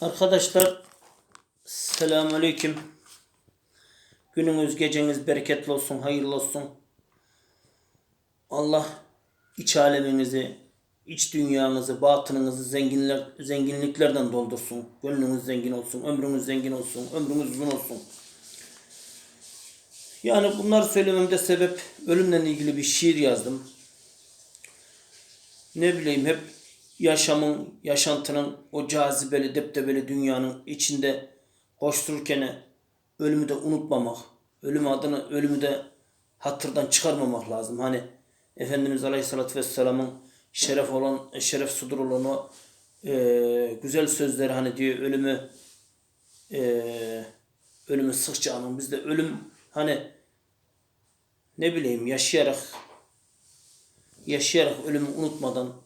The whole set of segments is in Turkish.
Arkadaşlar selamünaleyküm. Gününüz geceniz bereketli olsun, hayırlı olsun. Allah iç aleminizi, iç dünyanızı, batınınızı zenginler, zenginliklerden doldursun. Gönlünüz zengin olsun, ömrünüz zengin olsun, ömrünüz uzun olsun. Yani bunları söylememde sebep ölümle ilgili bir şiir yazdım. Ne bileyim hep yaşamın, yaşantının o cazibeli, deptebeli dünyanın içinde koştururken ölümü de unutmamak, ölüm adını, ölümü de hatırdan çıkarmamak lazım. Hani Efendimiz Aleyhisselatü Vesselam'ın şeref olan, şeref sudur olan o e, güzel sözleri hani diyor ölümü e, ölümü sıkça anın. Bizde ölüm hani ne bileyim yaşayarak yaşayarak ölümü unutmadan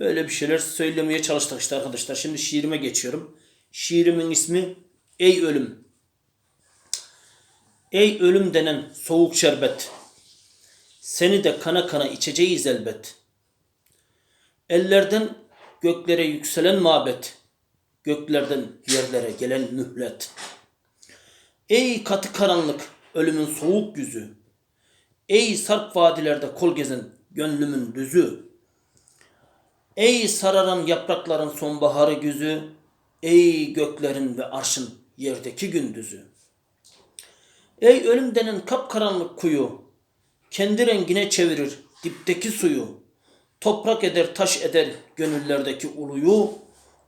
öyle bir şeyler söylemeye çalıştık işte arkadaşlar. Şimdi şiirime geçiyorum. Şiirimin ismi Ey Ölüm. Ey ölüm denen soğuk şerbet. Seni de kana kana içeceğiz elbet. Ellerden göklere yükselen mabet. Göklerden yerlere gelen mühlet. Ey katı karanlık ölümün soğuk yüzü. Ey sarp vadilerde kol gezen gönlümün düzü. Ey sararan yaprakların sonbaharı güzü. Ey göklerin ve arşın yerdeki gündüzü. Ey ölüm denen kapkaranlık kuyu. Kendi rengine çevirir dipteki suyu. Toprak eder taş eder gönüllerdeki uluyu.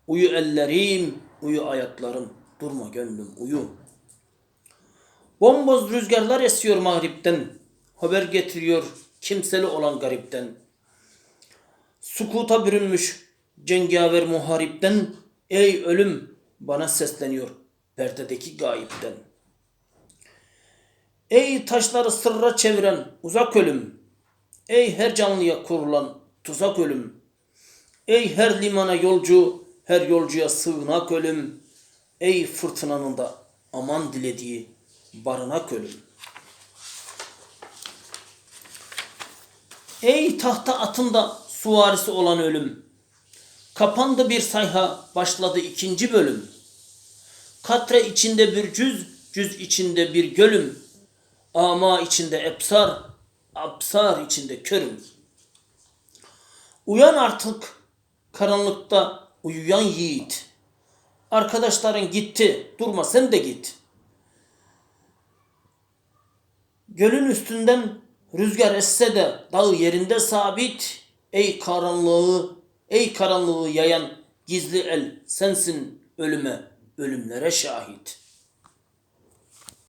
Uyu ellerim, uyu ayaklarım, durma gönlüm uyu. Bomboz rüzgarlar esiyor mağripten. Haber getiriyor kimseli olan garipten. Sukuta bürünmüş cengaver muharipten. Ey ölüm bana sesleniyor perdedeki gayipten. Ey taşları sırra çeviren uzak ölüm. Ey her canlıya kurulan tuzak ölüm. Ey her limana yolcu, her yolcuya sığınak ölüm. Ey fırtınanın da aman dilediği barınak ölüm. Ey tahta atında suvarisi olan ölüm. Kapandı bir sayha, başladı ikinci bölüm. Katre içinde bir cüz, cüz içinde bir gölüm. Ama içinde epsar, absar içinde körüm. Uyan artık karanlıkta uyuyan yiğit. Arkadaşların gitti, durma sen de git. Gölün üstünden rüzgar esse de dağ yerinde sabit. Ey karanlığı, ey karanlığı yayan gizli el sensin ölüme, ölümlere şahit.